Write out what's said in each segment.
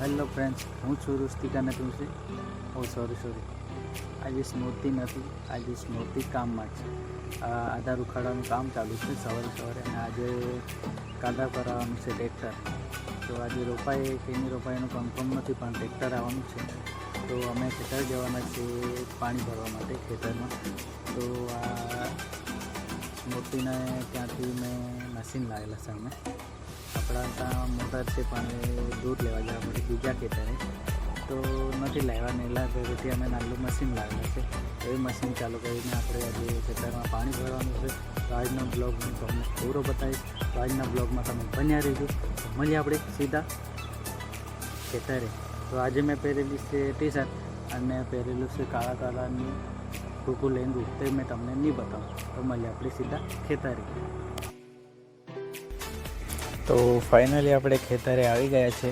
Hello friends હું છું રુસ્તિકા છે? ઓ સોરી સોરી આજે સ્મૃતિ નથી. આજે સ્મૃતિ કામમાં છે. આધાર ઉખાડવાનું કામ ચાલુ છે સવારે સવારે અને આજે કાદા કરાવવાનું છે ટ્રેક્ટર તો આજે રોપાઈ કે નહીં રોપાય એનું કન્ફર્મ નથી, પણ ટ્રેક્ટર આવવાનું છે. તો અમે ખેતર જવાના છીએ પાણી ભરવા માટે ખેતરમાં. તો આ સ્મૃતિને ત્યાંથી મેં મશીન લાવેલા છે અમે. આપણા ત્યાં મોટર છે પણ દૂધ લેવા જવા પડે, બીજા ખેતરે. તો નથી લાવ્યા નેલા ઘરેથી અમે નાનું મશીન લાવેલા છે. એ મશીન ચાલુ કરીને આપણે આજે ખેતરમાં પાણી ભરવાનું છે. તો આજનો બ્લોગ હું તમને પૂરો બતાવીશ. તો આજના બ્લોગમાં તમે બન્યા રહેજો. મળીએ આપણે સીધા ખેતરે. તો આજે મેં પહેરેલી છે ટી શર્ટ અને પહેરેલું છે કાળા કાળાની ટૂંકું લેંગું તે મેં તમને નહીં બતાવું. તો મળીએ આપણે સીધા ખેતરે. તો ફાઇનલી આપણે ખેતરે આવી ગયા છે.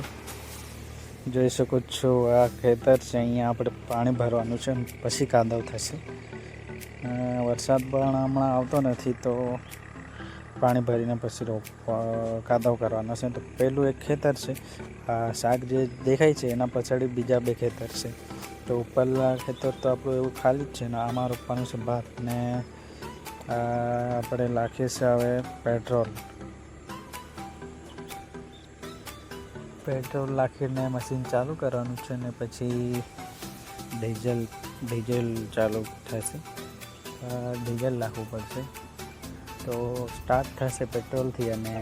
જોઈ શકો છો આ ખેતર છે, અહીંયા આપણે પાણી ભરવાનું છે, પછી કાદવ થશે. વરસાદ પણ હમણાં આવતો નથી, તો પાણી ભરીને પછી રોપ કાદવ કરવાનો છે. તો પહેલું એક ખેતર છે, આ શાક જે દેખાય છે, એના પછાડી બીજા બે ખેતર છે. તો ઉપરના ખેતર તો આપણું એવું ખાલી જ છે, ને આમાં રોપવાનું છે ભાત ને આપણે લાખીએ છે હવે પેટ્રોલ. પેટ્રોલ નાખીને મશીન ચાલુ કરવાનું છે ને પછી ડીઝલ ડીઝલ ચાલુ થશે. ડીઝલ નાખવું પડશે. તો સ્ટાર્ટ થશે પેટ્રોલથી અને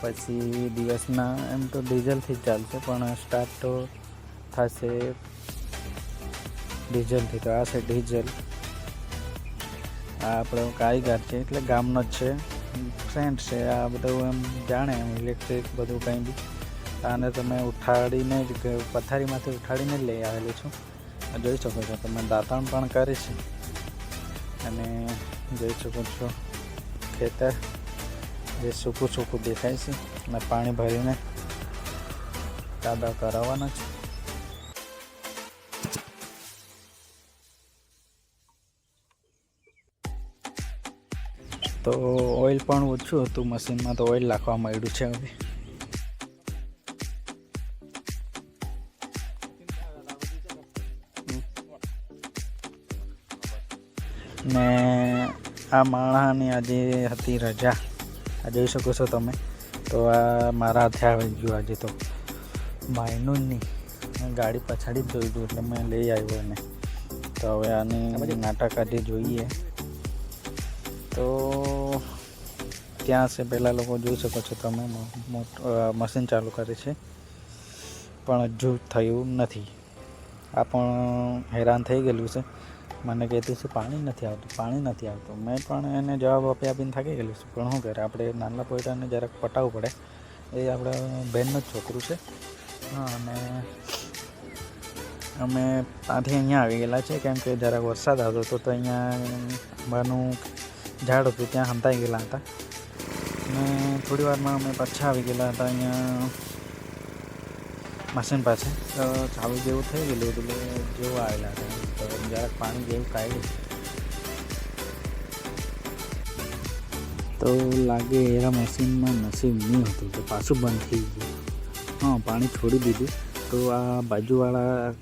પછી દિવસના એમ તો ડીઝલથી જ ચાલશે, પણ સ્ટાર્ટ તો થશે ડીઝલથી. તો આ છે ડીઝલ. આ આપણો કારીગર છે, એટલે ગામનો જ છે. ફ્રેન્ડ છે, આ બધું એમ જાણે એમ ઇલેક્ટ્રિક બધું કંઈ બી. આને તમે ઉઠાડીને જ પથારીમાંથી ઉઠાડીને જ લઈ આવેલું છું. જોઈ શકો છો, તમે દાંતણ પણ કરે છે. અને જોઈ શકો છો, ખેતર જે સૂકું સૂકું દેખાય છે, અને પાણી ભરીને કાદા કરાવવાના છે. તો ઓઇલ પણ ઓછું હતું મશીનમાં તો ઓઇલ નાખવા માંડ્યું છે હવે. ને આ માણસની આજે હતી રજા. આ જોઈ શકો છો તમે. તો આ મારા હાથે આવી ગયું આજે તો. માયનું જ નહીં મેં ગાડી પછાડી જ જોઈ એટલે મેં લઈ આવ્યો એને. તો હવે આની નાટક આજે જોઈએ. તો ત્યાં છે પહેલાં લોકો જોઈ શકો છો તમે? મશીન ચાલુ કરે છે. પણ હજુ થયું નથી. આ પણ હેરાન થઈ ગયેલું છે. મને કહેતું છે પાણી નથી આવતું, પાણી નથી આવતું. મેં પણ એને જવાબ આપી આપીને થાકી ગયેલું છું. પણ શું કરે? આપણે નાના પોઈટાને જરાક પટાવવું પડે. એ આપણા બહેનનું જ છોકરું છે. હા, અને અમે ત્યાંથી અહીંયા આવી ગયેલા છે. કેમ કે જરાક વરસાદ આવતો હતો તો અહીંયા આંબાનું ઝાડ હતું ત્યાં હંતાઈ ગયેલા હતા અને થોડી વારમાં અમે પાછા આવી ગયેલા હતા અહીંયા મશીન પાસે તો ચાલુ જેવું થઈ ગયેલું એટલે જેવું આવેલા હતા તો જરાક પાણી જેવું કાઢ્યું તો લાગે એરા મશીનમાં નસીબ નહીં હતું તો પાછું બંધ થઈ ગયું હા પાણી છોડી દીધું તો આ બાજુવાળા આ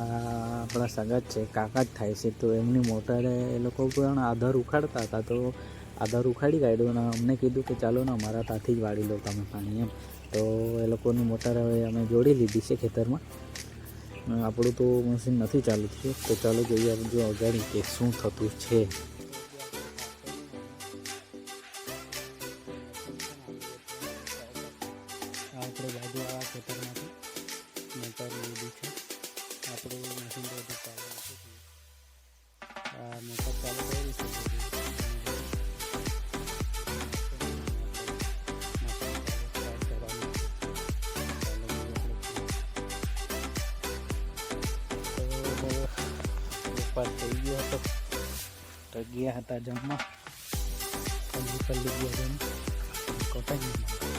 આપણા સગા છે, કાકા જ થાય છે. તો એમની મોટરે એ લોકો પણ આધાર ઉખાડતા હતા. તો આધાર ઉખાડી કાઢ્યો અને અમને કીધું કે ચાલો ને અમારા ત્યાંથી જ વાળી લો તમે પાણી એમ. તો એ લોકોની મોટર હવે અમે જોડી લીધી છે ખેતરમાં. આપણું તો મશીન નથી ચાલુ થયું. તો ચાલો જોઈએ આપણે જો અગાડી કે શું થતું છે. આપણે બાજુવાળા ખેતરમાંથી મોટર લીધી છે. આપણું મશીન તો હજુ ચાલુ નથી થયું. આ મોટર ચાલુ કરી છે ઉપર થઈ ગયો હતો તો ગયા હતા જમવા પલ્લી પલ્લી ગયા જમ કોટાઈ ગયા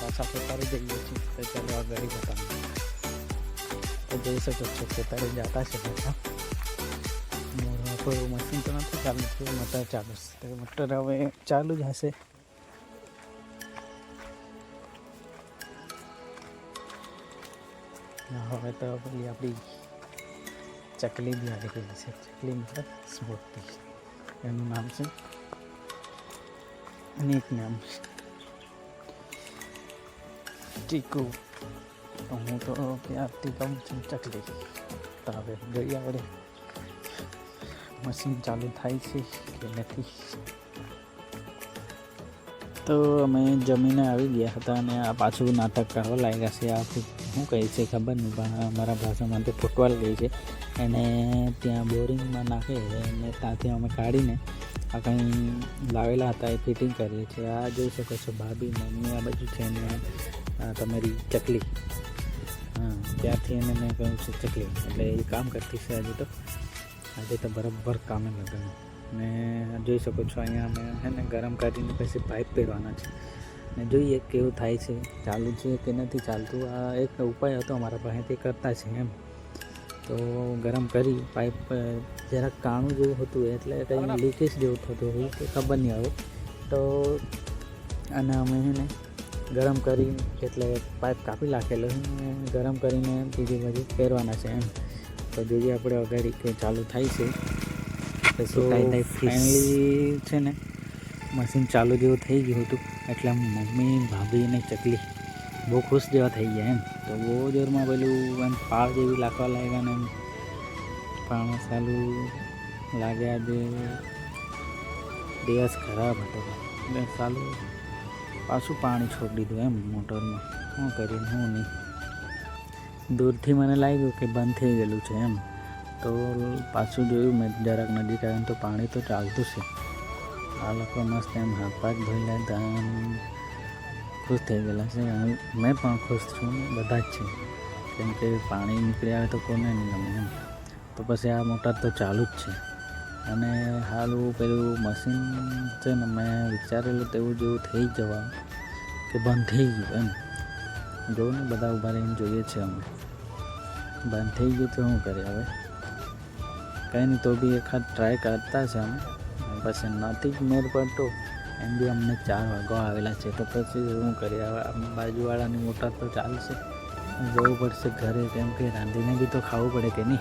પાછા ખેતરે જઈએ છીએ તો ચાલો આ ઘરે બતાવું તો જોઈ શકો છો ખેતરે જતા છે બધા મોરમાં કોઈ મશીન તો નથી ચાલુ થયું મોટર ચાલુ છે મોટર હવે ચાલુ જ હશે હવે તો પેલી આપણી ચકલી બી આવી ગઈ છે ચકલી મતલબ સ્મૃતિ એનું નામ છે અનેક નામ ટીકુ તો હું તો ત્યારથી કહું છું ચકલી તો હવે જોઈએ આપણે મશીન ચાલુ થાય છે કે નથી તો અમે જમીને આવી ગયા હતા અને આ પાછું નાટક કરવા લાગ્યા છે આ શું કહે છે ખબર નહીં પણ અમારા ભાષામાં તે ફૂટવાલ ગઈ છે એને ત્યાં બોરિંગમાં નાખે અને ત્યાંથી અમે કાઢીને આ કંઈ લાવેલા હતા એ ફિટિંગ કરીએ છીએ આ જોઈ શકો છો ભાભી મમ્મી આ બધું છે ને તમારી ચકલી હા, ત્યારથી એને મેં કહ્યું છે ચકલી એટલે એ કામ કરતી છે હજુ તો. આજે તો બરાબર કામે લગાવ્યું ને જોઈ શકો છો, અહીંયા અમે છે ને ગરમ કરીને પછી પાઇપ પહેરવાના છે. ને જોઈએ કેવું થાય છે, ચાલુ છે કે નથી ચાલતું, આ એક ઉપાય હતો અમારા પાસે તે કરતા છે એમ. તો ગરમ કરી પાઇપ જરાક કાણું જેવું હતું, એટલે કંઈ લીકેજ જેવું થતું હોય કે ખબર નહીં આવે. તો અને અમે છે ને ગરમ કરી એટલે પાઇપ કાપી નાખેલો અને ગરમ કરીને બીજી બાજુ ફેરવાના છે એમ. તો જોઈએ આપણે અગાડી કે ચાલુ થાય છે પછી ફાઇનલી છે ને મશીન ચાલુ જેવું થઈ ગયું હતું. એટલે મમ્મી ભાભી અને ચકલી બહુ ખુશ જેવા થઈ ગયા એમ. તો બહુ જોરમાં પેલું એમ પાળ જેવી લાગવા લાગ્યા ને એમ. પાણી ચાલુ લાગ્યા જે દિવસ ખરાબ હતો. એટલે ચાલુ પાછું પાણી છોડી દીધું એમ મોટરમાં. શું કરીને હું નહીં. દૂરથી મને લાગ્યું કે બંધ થઈ ગયેલું છે એમ. તો પાછું જોયું મેં જરાક નજીક આવ્યું તો પાણી તો ચાલતું છે. આ લોકો મસ્ત એમ હાથ પાક ધોઈ એમ ખુશ થઈ ગયેલા છે. મેં પણ ખુશ છું, બધા જ છે. કેમ કે પાણી નીકળી આવે તો કોને નહીં ગમે એમ. તો પછી આ મોટર તો ચાલુ જ છે. અને હાલું પેલું મશીન છે ને, મેં વિચારેલું તેવું જેવું થઈ જવા, કે બંધ થઈ ગયું એમ. જોઉં ને, બધા ઊભા રહીને જોઈએ છે અમે. બંધ થઈ ગયું તો શું કરીએ હવે? કંઈ નહીં, તો બી એકાદ ટ્રાય કરતા છે અમે. પછી નથી જ મેર પડતો. એમ બી અમને ચાર વાગો આવેલા છે, તો પછી શું કરીએ? હવે આમ બાજુવાળાની મોટર તો ચાલશે. જવું પડશે ઘરે, કેમ કે રાંધીને બી તો ખાવું પડે કે નહીં?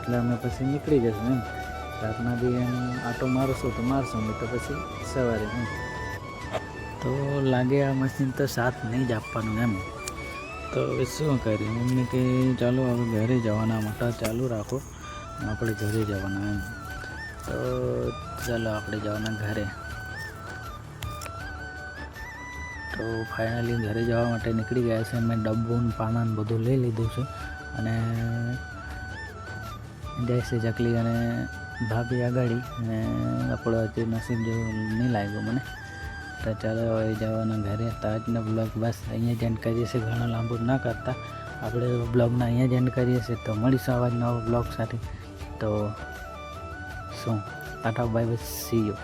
એટલે અમે પછી નીકળી જશું એમ. રાતના બી એમ આટો મારશું તો મારશું, નહીં તો પછી સવારે એમ. તો લાગે આ મશીન તો સાથ નહીં જ આપવાનું એમ. તો શું કરીએ? એમને કે ચાલો હવે ઘરે જવાના, મોટા ચાલુ રાખો. આપણે ઘરે જવાના એમ. તો ચાલો આપણે જવાના ઘરે. તો ફાઇનલી ઘરે જવા માટે નીકળી ગયા છે. મેં ડબ્બોનું ને પાના બધું લઈ લીધું છે. અને જય શ્રી ચકલી અને ભાભી આગળ અને આપણો હજી નસીબ જેવું નહીં લાગ્યું મને. તો ચાલો હવે જવાના ઘરે. તો આજનો બ્લોગ બસ અહીંયા જ એન્ડ કરીએ છીએ. ઘણો લાંબો ના કરતા. આપણે બ્લોગના અહીંયા જ એન્ડ કરીએ છીએ. તો મળીશું આવા નવા બ્લોગ સાથે. તો શું? Tata bye bye see you